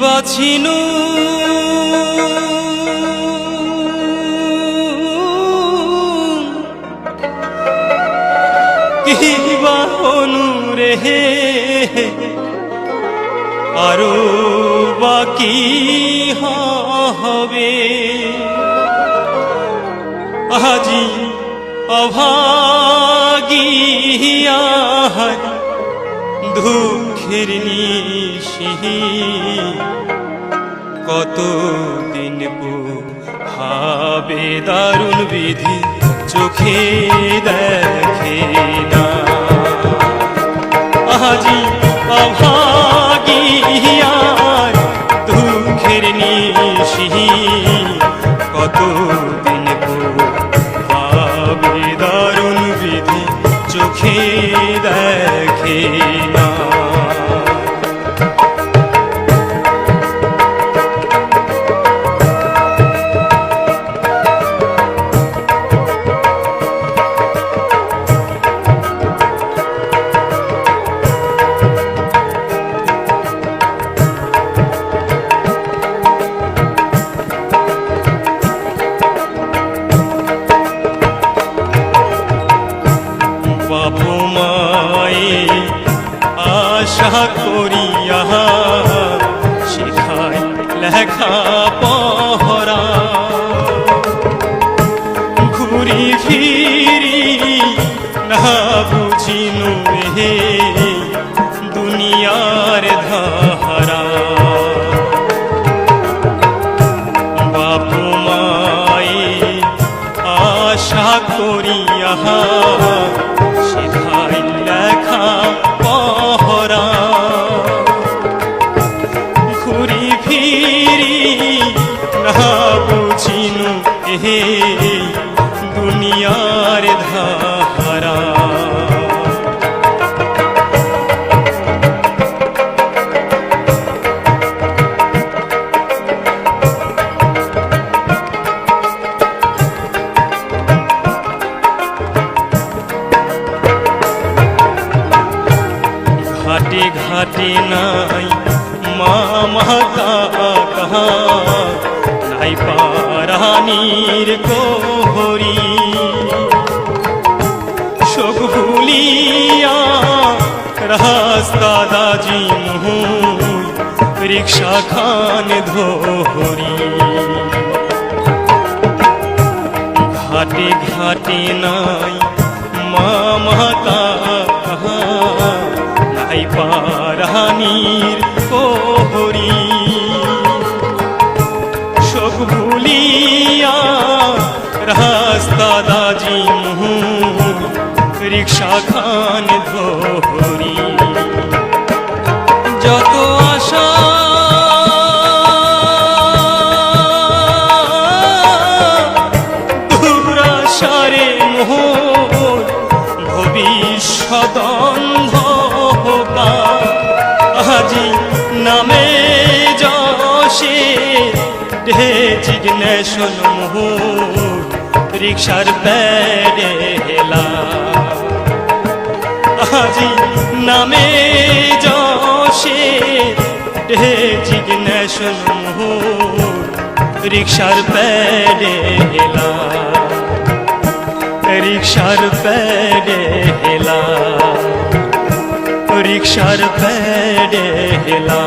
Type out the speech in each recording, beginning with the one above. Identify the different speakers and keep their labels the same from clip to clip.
Speaker 1: বাছিনু কিবা অনুরে আরও বাকি হবে। আজি অভাগিয়ার দুঃখের নিশি কত দিন ভাবে দারুণ বিধি চোখে দেখে না। আজি অভাগিয়ার দুঃখের নিশি কত দিন করিয়া শিখায় লেখা পহরা। ঘুরি ফিরি, না বুঝিনু হে দুনিয়ার ধারা। বাপু মায়ে আশা করিয়া শিখাই হে দুনিয়ার ধারা। ঘাটে ঘাটে নাই মামা কাহা নাই পারানির কোহরি। শোক ভুলিয়া রাস্তা দাজি মুহু রিক্সা খান ধরি ঘাটে ঘাটে নাই মামা কাহা নাই পারানির রিক্সা খান ধরি। যত আশা দুরাশারে মোহর, ভবিষ্যৎ আজি নামে যশে ডেজিগনেশন মোহর, রিক্সার প্যাডে হেলা আজি নামে যশে ডেজিগনেশন মোহর রিক্সার প্যাডে হেলা রিক্সার প্যাডে হেলা রিক্সার প্যাডে হেলা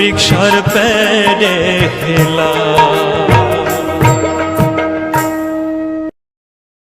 Speaker 1: রিক্সার প্যাডে হেলা